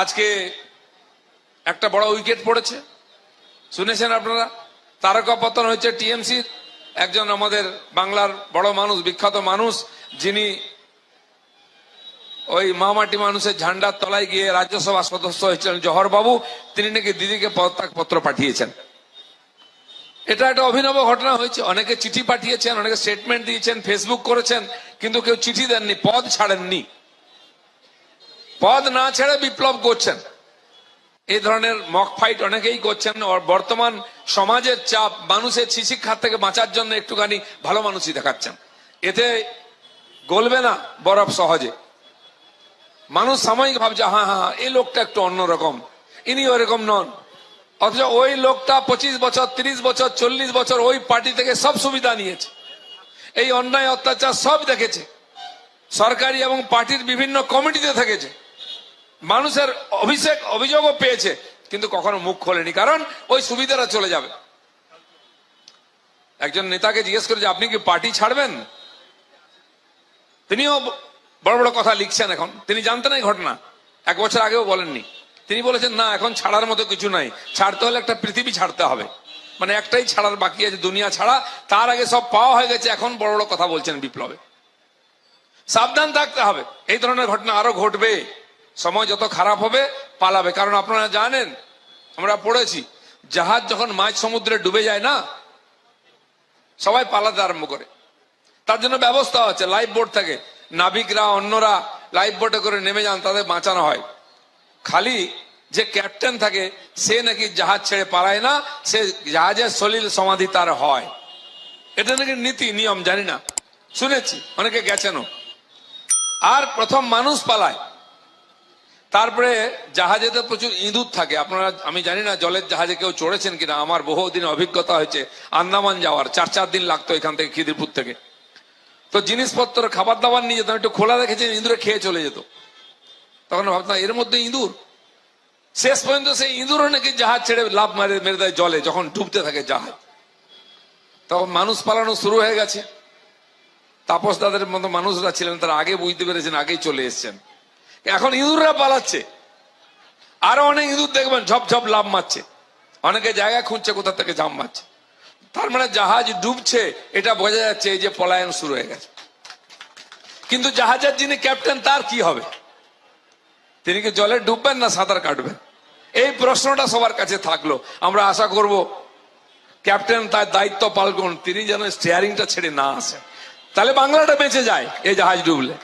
আজকে একটা বড় উইকেট পড়েছে। শুনেছেন আপনারা? তারকা পতন হয়েছে টিএমসির একজন আমাদের বাংলার বড় মানুষ, বিখ্যাত মানুষ, যিনি ওই মামাটি মানুষের ঝান্ডার তলায় গিয়ে রাজ্যসভা সদস্য হয়েছিলেন জহর বাবু তিনি নাকি দিদিকে পদত্যাগ পত্র পাঠিয়েছেন। এটা একটা অভিনব ঘটনা হয়েছে। অনেকে চিঠি পাঠিয়েছেন, অনেকে স্টেটমেন্ট দিয়েছেন ফেসবুক করেছেন, কিন্তু কেউ চিঠি দেননি, পদ ছাড়েননি। পদ না ছেড়ে বিপ্লব করছেন। এই ধরনের মক ফাইট অনেকেই করছেন। বর্তমান সমাজের চাপ, মানুষের শিক্ষার থেকে বাঁচার জন্য একটুখানি ভালো মানুষই দেখাচ্ছেন। এতে গলবে না বরফ সহজে। মানুষ সাময়িক ভাবছে হ্যাঁ হ্যাঁ এই লোকটা একটু অন্যরকম। ইনি ওরকম নন। অথচ ওই লোকটা পঁচিশ বছর, তিরিশ বছর, চল্লিশ বছর ওই পার্টি থেকে সব সুবিধা নিয়েছে। এই অন্যায়, অত্যাচার সব দেখেছে। সরকারি এবং পার্টির বিভিন্ন কমিটিতে থেকেছে। মানুষের অভিষেক, অভিযোগও পেয়েছে, কিন্তু কখনো মুখ খোলেনি, কারণ ওই সুবিধাটা চলে যাবে। একজন নেতাকে জিজ্ঞেস করে যে, আপনি কি পার্টি ছাড়বেন? তিনিও বড় বড় কথা লিখছেন এখন। তিনি জানতেন এই ঘটনা। এক বছর আগেও বলেননি। তিনি বলেছেন, না, এখন ছাড়ার মতো কিছু নাই। ছাড়তে হলে একটা পৃথিবী ছাড়তে হবে। মানে একটাই ছাড়ার বাকি আছে, দুনিয়া ছাড়া। তার আগে সব পাওয়া হয়ে গেছে, এখন বড় বড় কথা বলছেন বিপ্লবে। সাবধান থাকতে হবে। এই ধরনের ঘটনা আরও ঘটবে। সময় যত খারাপ হবে, পালাবে। কারণ আপনারা জানেন, আমরা পড়েছি, জাহাজ যখন মাঝ সমুদ্রে ডুবে যায় না, সবাই পালাতে আরম্ভ করে। তার জন্য ব্যবস্থা আছে, লাইফ বোট থাকে। নাবিকরা, অন্যরা লাইফ বোটে করে নেমে যান, তাদের বাঁচানো হয়। খালি যে ক্যাপ্টেন থাকে, সে নাকি জাহাজ ছেড়ে পালায় না, সে জাহাজের সলিল সমাধি তার হয়। এটা নাকি নীতি, নিয়ম, জানি না। শুনেছি, অনেকে গেছেনও। আর প্রথম মানুষ পালায়। তারপরে জাহাজে তো প্রচুর ইঁদুর থাকে। আপনারা, আমি জানি না জলের জাহাজে কেউ চড়েছেন কিনা, আমার বহুদিন অভিজ্ঞতা হয়েছে আন্দামান যাওয়ার, চার চার দিন লাগতো এখান থেকে খিদিরপুর থেকে। তো জিনিসপত্র খাবার দাবার নিয়ে যেতাম, একটু খোলা রেখেছে ইঁদুরে খেয়ে চলে যেত। তখন ভাবতাম, এর মধ্যে ইঁদুর? শেষ পর্যন্ত সেই ইঁদুরও নাকি জাহাজ ছেড়ে লাভ মারে, মেরে দেয় জলে, যখন ডুবতে থাকে জাহাজ। তখন মানুষ পালানো শুরু হয়ে গেছে। তাপস দাদের মতো মানুষরা ছিলেন, তারা আগে বুঝতে পেরেছেন, আগেই চলে এসছেন। এখন ইঁদুররা পালাচ্ছে। আরও অনেক ইঁদুর দেখবেন, ঝপ ঝপ লাভ মারছে। অনেকে জায়গা খুঁজছে, কোথা থেকে জাম মারছে। তার মানে জাহাজ ডুবছে, এটা বোঝা যাচ্ছে এই যে পলায়ন শুরু হয়ে গেছে। কিন্তু জাহাজের যিনি ক্যাপ্টেন, তার কি হবে? তিনি কি জলে ডুববেন না সাঁতার কাটবেন? এই প্রশ্নটা সবার কাছে থাকল। আমরা আশা করব, ক্যাপ্টেন তার দায়িত্ব পালন তিনি যেন স্টিয়ারিংটা ছেড়ে না আসেন। তাহলে বাংলাটা বেঁচে যায়, এই জাহাজ ডুবলে।